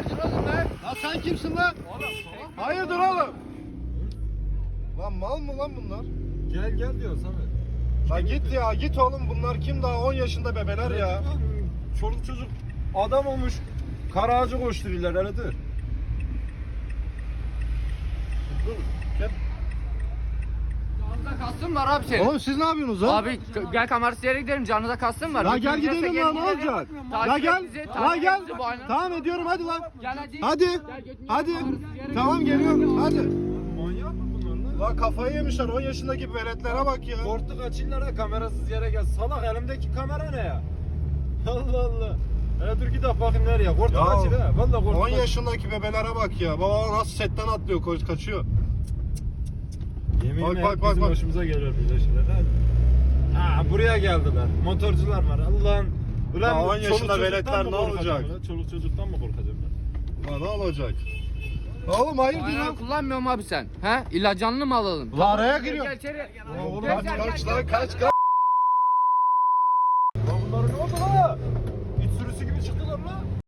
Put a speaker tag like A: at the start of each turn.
A: Hayırdır oğlum be?
B: Lan sen kimsin lan? Hayırdır oğlum? Lan mal mı lan bunlar?
C: Gel gel diyor Samet.
B: Lan git ya git oğlum bunlar kim daha 10 yaşında bebeler ya.
C: Çoluk çocuk adam olmuş. Kara ağacı koşturuyorlar dur.
B: Dur. Gel.
A: Kastın var abi senin.
B: Oğlum siz ne yapıyorsunuz lan?
A: Abi gel kamerası yere gidelim canınıza kastın var.
B: Ya
A: Bir
B: gel gidelim ya ne
A: gidelim.
B: olacak?
A: Takip
B: Ya
A: et
B: gel.
A: bizi,
B: Ya
A: takip
B: gel.
A: et bizi bu aynen.
B: Tamam ediyorum hadi lan.
A: Gel hadi.
B: Hadi. Hadi. Tamam geliyorum hadi.
C: Manyak mı bunlar lan?
B: Lan kafayı yemişler 10 yaşındaki veletlere bak ya.
C: Korktu kaçırlar ha kamerasız yere gel. Salak elimdeki kamera ne ya? Allah Allah. Hele dur git bakayım nereye. Korktu
B: Ya,
C: kaçır ha. Valla korktu
B: 10
C: kaçır.
B: yaşındaki bebelere bak ya. Baba nasıl setten atlıyor koş kaçıyor.
C: Yeminle
B: Bak, bak, bak,
C: bizim
B: bak.
C: başımıza geliyor böyle şeyler. Ha buraya geldiler. Motorcular var. Allah'ın. Ulan
B: Ya, on
C: çoluk
B: yaşında
C: çocuktan
B: veletler
C: mı
B: ne
C: korkacağım
B: olacak?
C: lan? Çoluk çocuktan mı korkacağım ben?
B: Lan ne olacak? Oğlum hayırdır
A: Ayağını
B: lan?
A: kullanmıyorum abi sen. He? İlla canlı mı alalım?
B: Lan araya giriyor.
A: Gel içeri.
B: Oğlum
A: Gel, gel,
B: kaç
A: gel,
B: lan
A: gel.
B: kaç kaç.